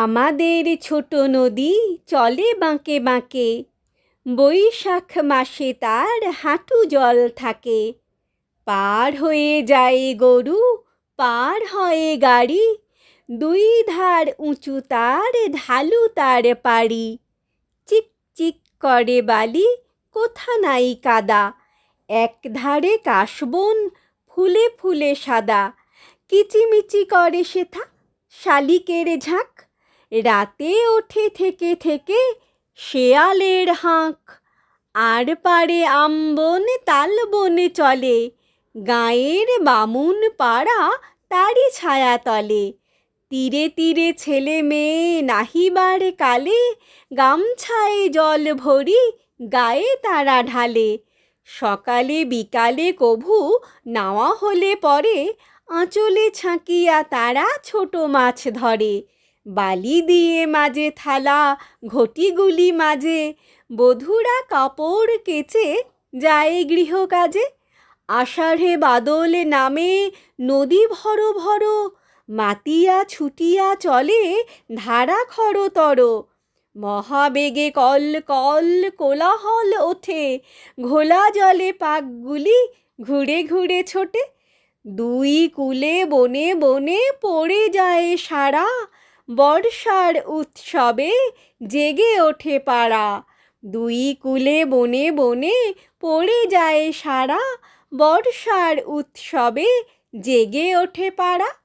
আমাদের ছোট নদী চলে বাঁকে বাঁকে। বৈশাখ মাসে তার হাঁটু জল থাকে। পার হয়ে যায় গরু, পার হয়ে গাড়ি। দুই ধার উঁচু তার, ঢালু তার পাড়ি। চিক চিক করে বালি, কোথা নাই কাদা। এক ধারে কাশবন, ফুলে ফুলে সাদা। কিচিমিচি করে সেথা, শালিকের ঝাঁক। রাতে ওঠে থেকে থেকে শেয়ালের হাঁক। আর পারে আমবন তাল বনে চলে। গাঁয়ের বামুন পাড়া তারই ছায়া তলে। তীরে তীরে ছেলে মেয়ে নাহিবার কালে গামছায় জল ভরি গায়ে তারা ঢালে। সকালে বিকালে কভু নাওয়া হলে পরে আঁচলে ছাঁকিয়া তারা ছোট মাছ ধরে। বালি দিয়ে মাঝে থালা, ঘটিগুলি মাঝে। বধুরা কাপড় কেচে যায় গৃহকাজে। আষাঢ়ে বাদল নামে, নদী ভর ভর। মাতিয়া ছুটিয়া চলে ধারা খরতর। মহাবেগে কল কল কোলাহল ওঠে। ঘোলা জলে পাকগুলি ঘুরে ঘুরে ছোটে। দুই কুলে বনে বনে পড়ে যায় সারা। বর্ষার উৎসবে জেগে ওঠে পাড়া। দুই কুলে বনে বনে পড়ে যায় সারা বর্ষার উৎসবে জেগে ওঠে পাড়া।